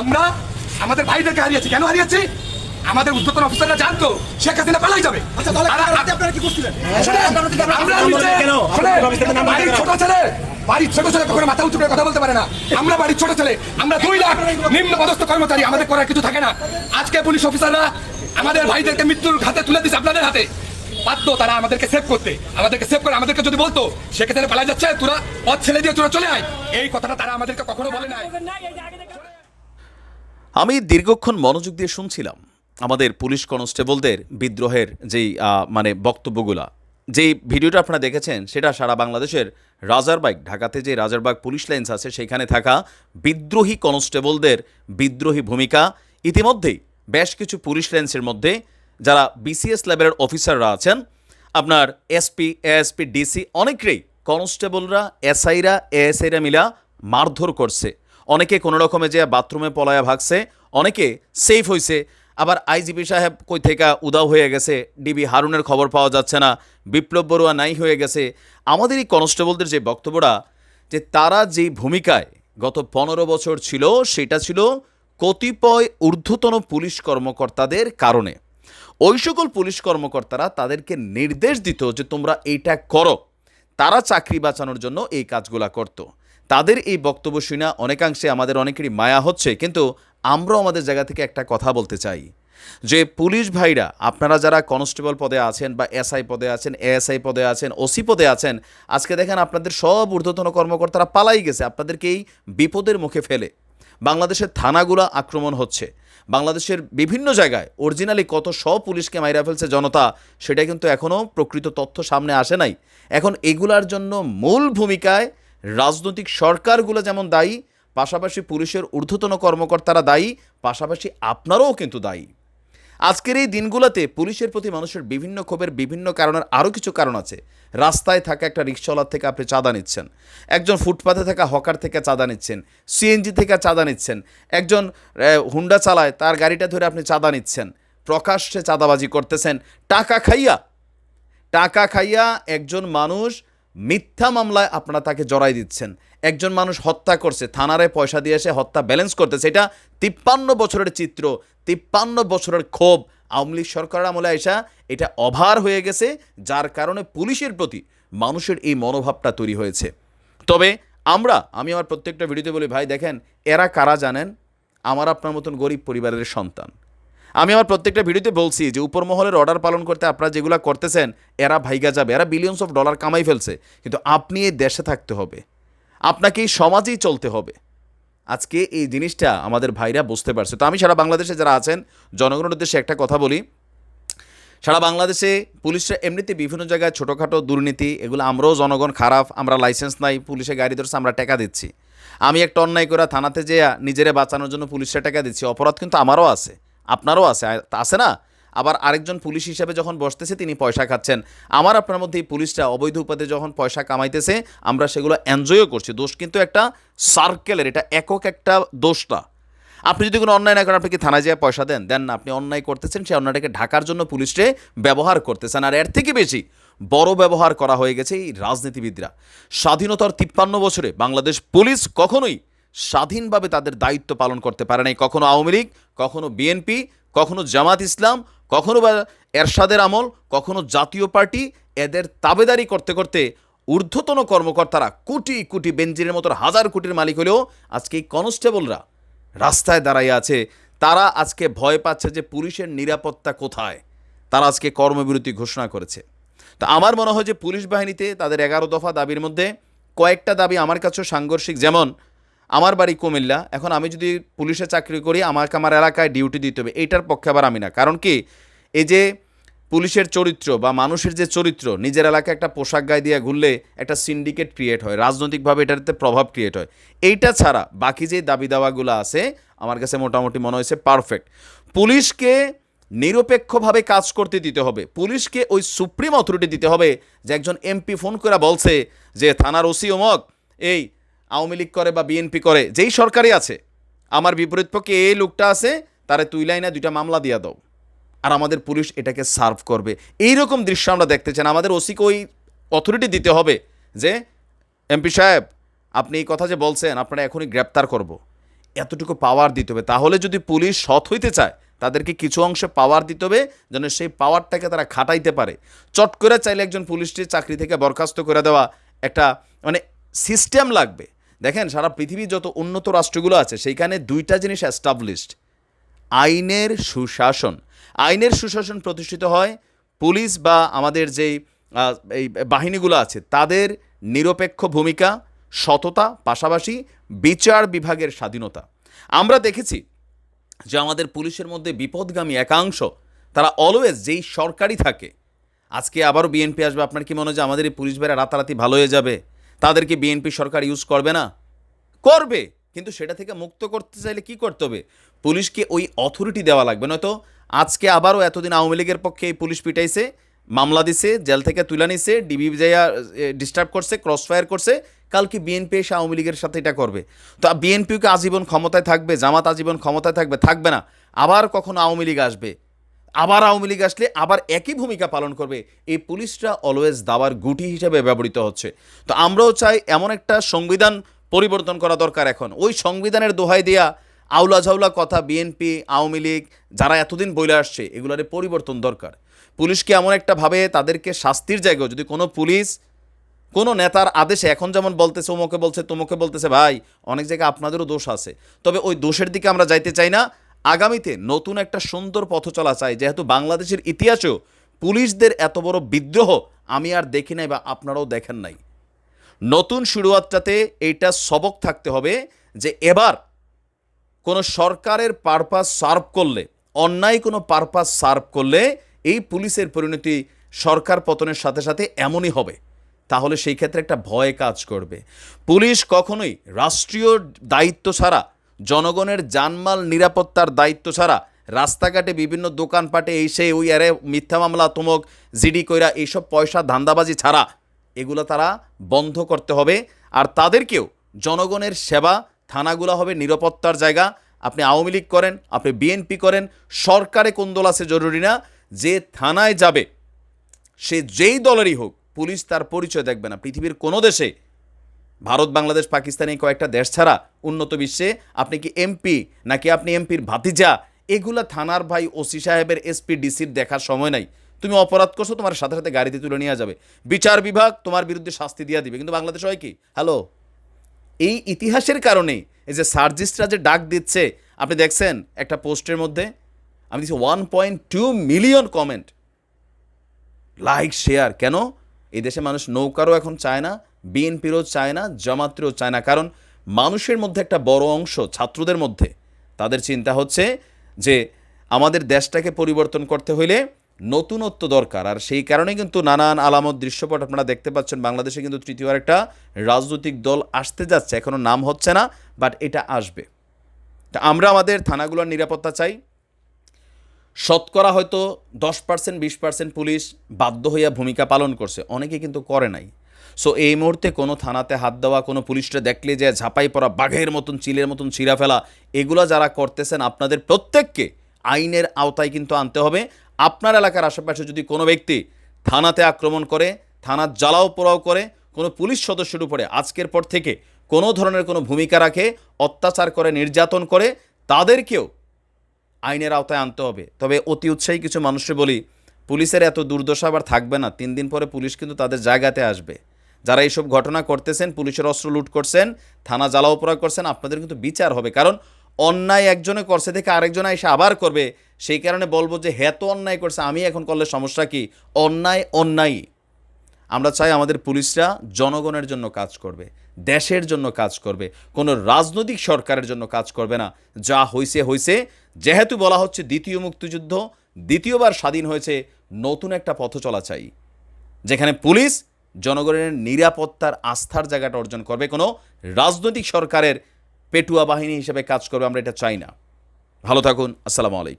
আমরা আমাদের ভাইদেরকে হারিয়েছি। কেন হারিয়েছি? আমাদের উদ্যোতন অফিসাররা জানতো শেখ হাসিনা পালাই যাবে। আচ্ছা তাহলে তারা- রাতে আপনারা কি করছিলেন? শোনেন, আমরা নিচে- কেন? শোনেন, আপনারা বাড়ির ছোট ছেলে বাড়ির ছোট ছেলে কখনো মাথা উঁচু করে কথা বলতে পারে না। আমরা বাড়ির ছোট ছেলে। আমরা দুই লাখ নিম্ন পদস্থ কর্মচারী। আমাদের করার কিছু থাকে না। আজকে পুলিশ অফিসাররা আমাদের ভাইদেরকে মৃত্যুর হাতে তুলে দিচ্ছে আপনাদের হাতে। বাধ্য তারা আমাদেরকে সেভ করতে। আমাদেরকে সেভ করে আমাদেরকে যদি বলতো সেক্ষেত্রে পালা যাচ্ছে তোরা পথ ছেলে দিয়ে তোরা চলে আয়। এই কথাটা তারা আমাদেরকে কখনো বলে নাই। আমি দীর্ঘক্ষণ মনোযোগ দিয়ে শুনছিলাম আমাদের পুলিশ কনস্টেবলদের বিদ্রোহের যেই মানে বক্তব্যগুলা। যেই ভিডিওটা আপনারা দেখেছেন, সেটা সারা বাংলাদেশের রাজারবাগ, ঢাকাতে যে রাজারবাগ পুলিশ লাইন্স আছে, সেখানে থাকা বিদ্রোহী কনস্টেবলদের বিদ্রোহী ভূমিকা। ইতিমধ্যেই বেশ কিছু পুলিশ লাইন্সের মধ্যে যারা বিসিএস লেভেলের অফিসাররা আছেন, আপনার এসপি, এএসপি, ডিসি, অনেকেই কনস্টেবলরা, এসআইরা, এএসআইরা মিলা মারধর করছে। অনেকে কোনো রকমে যে বাথরুমে পলায়া ভাগছে, অনেকে সেফ হয়েছে আবার আইজিপি সাহেব কই থেকে উদাও হয়ে গেছে, ডিবি হারুনের খবর পাওয়া যাচ্ছে না, বিপ্লব বড়ুয়া নাই হয়ে গেছে। আমাদের এই কনস্টেবলদের যে বক্তব্যটা, যে তারা যেই ভূমিকায় গত পনেরো বছর ছিল, সেটা ছিল কতিপয় ঊর্ধ্বতন পুলিশ কর্মকর্তাদের কারণে। ওই সকল পুলিশ কর্মকর্তারা তাদেরকে নির্দেশ দিত যে তোমরা এইটা করো। তারা চাকরি বাঁচানোর জন্য এই কাজগুলা করত। তাদের এই বক্তব্য শুনে অনেকাংশে আমাদের অনেকেরই মায়া হচ্ছে, কিন্তু আমরাও আমাদের জায়গা থেকে একটা কথা বলতে চাই। যে পুলিশ ভাইরা, আপনারা যারা কনস্টেবল পদে আছেন বা এসআই পদে আছেন, এএসআই পদে আছেন, ওসি পদে আছেন, আজকে দেখেন আপনাদের সব ঊর্ধ্বতন কর্মকর্তারা পালাই গেছে আপনাদেরকেই বিপদের মুখে ফেলে। বাংলাদেশের থানাগুলো আক্রমণ হচ্ছে। বাংলাদেশের বিভিন্ন জায়গায় অরিজিনালি কত শ পুলিশকে মাইরা ফেলছে জনতা, সেটা কিন্তু এখনও প্রকৃত তথ্য সামনে আসে নাই। এখন এগুলার জন্য মূল ভূমিকায় রাজনৈতিক সরকারগুলো যেমন দায়ী, পাশাপাশি পুলিশের ঊর্ধ্বতন কর্মকর্তারা দায়ী, পাশাপাশি আপনারাও কিন্তু দায়ী। আজকের এই দিনগুলোতে পুলিশের প্রতি মানুষের বিভিন্ন ক্ষোভের বিভিন্ন কারণের আরও কিছু কারণ আছে। রাস্তায় থাকা একটা রিক্সাওয়ালার থেকে আপনি চাঁদা নিচ্ছেন। একজন ফুটপাথে থাকা হকার থেকে চাঁদা নিচ্ছেন। সিএনজি থেকে চাঁদা নিচ্ছেন। একজন হুন্ডা চালায়, তার গাড়িটা ধরে আপনি চাঁদা নিচ্ছেন। প্রকাশ্যে চাঁদাবাজি করতেছেন। টাকা খাইয়া টাকা খাইয়া একজন মানুষ মিথ্যা মামলায় আপনারা তাকে জড়াই দিচ্ছেন। একজন মানুষ হত্যা করছে, থানারে পয়সা দিয়ে এসে হত্যা ব্যালেন্স করতেছে। এটা তিপ্পান্ন বছরের চিত্র, তিপ্পান্ন বছরের ক্ষোভ। আওয়ামী লীগ সরকারের আমলে এসা এটা অভার হয়ে গেছে, যার কারণে পুলিশের প্রতি মানুষের এই মনোভাবটা তৈরি হয়েছে। তবে আমরা, আমি আমার প্রত্যেকটা ভিডিওতে বলি, ভাই দেখেন, এরা কারা জানেন? আমার আপনার মতন গরিব পরিবারের সন্তান। আমি আমার প্রত্যেকটা ভিডিওতে বলছি যে উপর মহলের অর্ডার পালন করতে আপনারা যেগুলো করতেছেন, এরা ভাইগা যাবে, এরা বিলিয়নস অফ ডলার কামাই ফেলছে। কিন্তু আপনি এই দেশে থাকতে হবে। আপনাকে এই সমাজেই চলতে হবে। আজকে এই জিনিসটা আমাদের ভাইরা বুঝতে পারছে। তো আমি সারা বাংলাদেশে যারা আছেন, জনগণের উদ্দেশ্যে একটা কথা বলি। সারা বাংলাদেশে পুলিশরা এমনিতে বিভিন্ন জায়গায় ছোটোখাটো দুর্নীতি, এগুলো আমরাও জনগণ খারাপ, আমরা লাইসেন্স নাই, পুলিশে গাড়ি ধরছে, আমরা টাকা দিচ্ছি। আমি একটা অন্যায় করে থানাতে যেয়ে নিজেরা বাঁচানোর জন্য পুলিশে টাকা দিচ্ছি, অপরাধ কিন্তু আমারও আছে। আপনারও আছে আছে না? আবার আরেকজন পুলিশ হিসেবে যখন বসতেছে, তিনি পয়সা খাচ্ছেন। আমার আপনার মধ্যে এই পুলিশটা অবৈধ উপাধি যখন পয়সা কামাইতেছে, আমরা সেগুলো এনজয়ও করছি। দোষ কিন্তু একটা সার্কেলের এটা একক একটা দোষটা। আপনি যদি কোনো অন্যায় না করেন, আপনি কি থানায় যেয়ে পয়সা দেন? দেন না, আপনি অন্যায় করতেছেন, সেই অন্যায়টাকে ঢাকার জন্য পুলিশে ব্যবহার করতেছেন। আর এর থেকে বেশি, বড় ব্যবহার করা হয়ে গেছে এই রাজনীতিবিদরা। স্বাধীনতার তিপ্পান্ন বছরে বাংলাদেশ পুলিশ কখনোই স্বাধীনভাবে তাদের দায়িত্ব পালন করতে পারে নাই। কখনো আওয়ামী লীগ, কখনো বিএনপি কখনো জামাত ইসলাম, কখনো বা এরশাদের আমল, কখনো জাতীয় পার্টি, এদের তাবেদারি করতে করতে ঊর্ধ্বতন কর্মকর্তারা কোটি কোটি বেঞ্জিনের মতো হাজার কোটির মালিক হলেও আজকে এই কনস্টেবলরা রাস্তায় দাঁড়াইয়ে আছে। তারা আজকে ভয় পাচ্ছে যে পুলিশের নিরাপত্তা কোথায়? তারা আজকে কর্মবিরতি ঘোষণা করেছে। তা আমার মনে হয় যে পুলিশ বাহিনীতে তাদের এগারো দফা দাবির মধ্যে কয়েকটা দাবি আমার কাছেও সাংঘর্ষিক। যেমন আমার বাড়ি কুমিল্লা, এখন আমি যদি পুলিশে চাকরি করি, আমাকে আমার এলাকায় ডিউটি দিতে হবে, এইটার পক্ষে আবার আমি না। কারণ কি? এই যে পুলিশের চরিত্র বা মানুষের যে চরিত্র, নিজের এলাকায় একটা পোশাক গায়ে দিয়ে ঘুরলে একটা সিন্ডিকেট ক্রিয়েট হয়, রাজনৈতিকভাবে এটাতে প্রভাব ক্রিয়েট হয়। এইটা ছাড়া বাকি যে দাবি দাওয়াগুলো আছে, আমার কাছে মোটামুটি মনে হয়েছে পারফেক্ট পুলিশকে নিরপেক্ষভাবে কাজ করতে দিতে হবে, পুলিশকে ওই সুপ্রিম অথরিটি দিতে হবে যে একজন এমপি ফোন করে বলছে যে, থানার ওসি অমক, এই আওয়ামী লীগ করে বা বিএনপি করে, যেই সরকারি আছে, আমার বিপরীত পক্ষে এই লোকটা আছে, তারে তুই লাইনে দুইটা মামলা দিয়া দাও। আর আমাদের পুলিশ এটাকে সার্ভ করবে। এই রকম দৃশ্য আমরা দেখতে চান আমাদের ওসিকে ওই অথরিটি দিতে হবে যে, এমপি সাহেব, আপনি এই কথা যে বলছেন, আপনারা এখনই গ্রেপ্তার করব। এতটুকু পাওয়ার দিতে হবে। তাহলে যদি পুলিশ সৎ হইতে চায়, তাদেরকে কিছু অংশে পাওয়ার দিতে হবে, যেন সেই পাওয়ারটাকে তারা খাটাইতে পারে। চট করে চাইলে একজন পুলিশকে চাকরি থেকে বরখাস্ত করে দেওয়া একটা মানে সিস্টেম লাগবে। দেখেন, সারা পৃথিবী যত উন্নত রাষ্ট্রগুলো আছে, সেইখানে দুইটা জিনিস অ্যাস্টাবলিশড আইনের সুশাসন। আইনের সুশাসন প্রতিষ্ঠিত হয় পুলিশ বা আমাদের যেই এই বাহিনীগুলো আছে, তাদের নিরপেক্ষ ভূমিকা, সততা, পাশাপাশি বিচার বিভাগের স্বাধীনতা। আমরা দেখেছি যে আমাদের পুলিশের মধ্যে বিপদগামী একাংশ, তারা অলওয়েজ যেই সরকারি থাকে, আজকে আবারও বিএনপি আসবে, আপনার কি মনে হয় যে আমাদের এই পুলিশ বেড়া রাতারাতি ভালো হয়ে যাবে? তাদেরকে বিএনপি সরকার ইউজ করবে না? করবে, কিন্তু সেটা থেকে মুক্ত করতে চাইলে কি করতে হবে? পুলিশকে ওই অথরিটি দেওয়া লাগবে, নয়তো আজকে আবারও এতদিন আওয়ামী লীগের পক্ষে এই পুলিশ পিটাইছে, মামলা দিছে, জেল থেকে তুলে নিছে, ডিবি যাইয়া ডিস্টার্ব করছে ক্রস ফায়ার করছে, কালকে বিএনপি এসে আওয়ামী লীগের সাথে এটা করবে। তো বিএনপিকে আজীবন ক্ষমতায় থাকবে? জামাত আজীবন ক্ষমতায় থাকবে? থাকবে না। আবার কখনো আওয়ামী লীগ আসবে? আবার আওয়ামী লীগ আসলে আবার একই ভূমিকা পালন করবে। এই পুলিশরা অলওয়েজ দাবার গুটি হিসেবে ব্যবহৃত হচ্ছে। তো আমরাও চাই এমন একটা সংবিধান পরিবর্তন করা দরকার এখন। ওই সংবিধানের দোহাই দেয়া আউলা ঝাউলা কথা বিএনপি, আওয়ামী লীগ, যারা এতদিন বলে আসছে, এগুলোর পরিবর্তন দরকার। পুলিশকে এমন একটা ভাবে তাদেরকে শাস্তির জায়গায়, যদি কোনো পুলিশ, কোনো নেতার আদেশে, এখন যেমন বলতেছে, ওমকে বলছে, তোমকে বলতেছে, ভাই, অনেক জায়গায় আপনাদেরও দোষ আছে। তবে ওই দোষের দিকে আমরা যাইতে চাই না। আগামীতে নতুন একটা সুন্দর পথ চলা চাই। যেহেতু বাংলাদেশের ইতিহাসেও পুলিশদের এত বড় বিদ্রোহ আমি আর দেখি নাই বা আপনারাও দেখেন নাই। নতুন শুরুয়াতটাতে এইটা সবক থাকতে হবে যে এবার কোনো সরকারের পারপাস সার্ভ করলে, অন্যায় কোনো পারপাস সার্ভ করলে এই পুলিশের পরিণতি সরকার পতনের সাথে সাথে এমনই হবে। তাহলে সেই ক্ষেত্রে একটা ভয় কাজ করবে। পুলিশ কখনোই রাষ্ট্রীয় দায়িত্ব ছাড়া জনগণের জানমাল নিরাপত্তার দায়িত্ব ছাড়া রাস্তাঘাটে বিভিন্ন দোকানপাটে এই সেই ওই আরে মিথ্যা মামলা, তোমক, জিডি কইরা এইসব পয়সা ধান্দাবাজি ছাড়া এগুলো তারা বন্ধ করতে হবে। আর তাদেরকেও জনগণের সেবা, থানাগুলো হবে নিরাপত্তার জায়গা। আপনি আওয়ামী লীগ করেন, আপনি বিএনপি করেন, সরকারে কোন দল আছে জরুরি না, যে থানায় যাবে, সে যেই দলেরই হোক, পুলিশ তার পরিচয় দেখবে না। পৃথিবীর কোনো দেশে ভারত, বাংলাদেশ, পাকিস্তান এই কয়েকটা দেশ ছাড়া উন্নত বিশ্বে আপনি কি এমপি নাকি আপনি এমপির ভাতিজা? এগুলা থানার ভাই ওসি সাহেবের এসপি, ডিসির দেখার সময় নাই। তুমি অপরাধ করছ, তোমার সাথে সাথে গাড়িতে তুলে নিয়ে যাবে। বিচার বিভাগ তোমার বিরুদ্ধে শাস্তি দিয়ে দিবে, কিন্তু বাংলাদেশ হয় কি? হ্যালো এই ইতিহাসের কারণে এই যে সার্জিস্টরা যে ডাক দিচ্ছে, আপনি দেখছেন একটা পোস্টের মধ্যে? আমি দিচ্ছি one point two million comment like share কেন? এই দেশে মানুষ নৌকারও এখন চায় না বিএনপিরও চায় না জামাতেরও চায় না কারণ মানুষের মধ্যে একটা বড় অংশ ছাত্রদের মধ্যে। তাদের চিন্তা হচ্ছে যে আমাদের দেশটাকে পরিবর্তন করতে হইলে নতুনত্ব দরকার। আর সেই কারণে কিন্তু নানান আলামত দৃশ্যপট আপনারা দেখতে পাচ্ছেন। বাংলাদেশে কিন্তু তৃতীয় একটা রাজনৈতিক দল আসতে যাচ্ছে। এখনও নাম হচ্ছে না বাট এটা আসবে। তা আমরা আমাদের থানাগুলোর নিরাপত্তা চাই। শতকরা হয়তো দশ পার্সেন্ট, বিশ পার্সেন্ট পুলিশ বাধ্য হইয়া ভূমিকা পালন করছে। অনেকে কিন্তু করে নাই। সো এই মুহূর্তে কোনো থানাতে হাত দেওয়া, কোনো পুলিশটা দেখলে যে ঝাঁপাই পড়া, বাঘের মতন, চিলের মতন ছিঁড়া ফেলা, এগুলো যারা করতেছেন, আপনাদের প্রত্যেককে আইনের আওতায় কিন্তু আনতে হবে। আপনার এলাকার আশেপাশে যদি কোনো ব্যক্তি থানাতে আক্রমণ করে, থানার জ্বালাও পোড়াও করে, কোনো পুলিশ সদস্যের উপরে আজকের পর থেকে কোনো ধরনের কোনো ভূমিকা রাখে, অত্যাচার করে, নির্যাতন করে, তাদেরকেও আইনের আওতায় আনতে হবে। তবে অতি উৎসাহী কিছু মানুষকে বলি, পুলিশের এত দুর্দশা আবার থাকবে না। তিন দিন পরে পুলিশ কিন্তু তাদের জায়গাতে আসবে। যারা এইসব ঘটনা করতেছেন, পুলিশের অস্ত্র লুট করছেন, থানা জ্বালাও পোড়া করছেন, আপনাদের কিন্তু বিচার হবে। কারণ অন্যায় একজনে করছে থেকে আরেকজন এসে আবার করবে। সেই কারণে বলব যে হ্যাঁ তো অন্যায় করছে, আমি এখন করলে সমস্যা কি? অন্যায় অন্যায়। আমরা চাই আমাদের পুলিশরা জনগণের জন্য কাজ করবে, দেশের জন্য কাজ করবে, কোনো রাজনৈতিক সরকারের জন্য কাজ করবে না। যা হইছে হইছে। যেহেতু বলা হচ্ছে দ্বিতীয় মুক্তিযুদ্ধ, দ্বিতীয়বার স্বাধীন হয়েছে, নতুন একটা পথ চলা চাই। যেখানে পুলিশ জনগণের নিরাপত্তার আস্থার জায়গাটা অর্জন করবে। কোনো রাজনৈতিক সরকারের পেটুয়া বাহিনী হিসেবে কাজ করবে, আমরা এটা চাই না। ভালো থাকুন, আসসালামু আলাইকুম।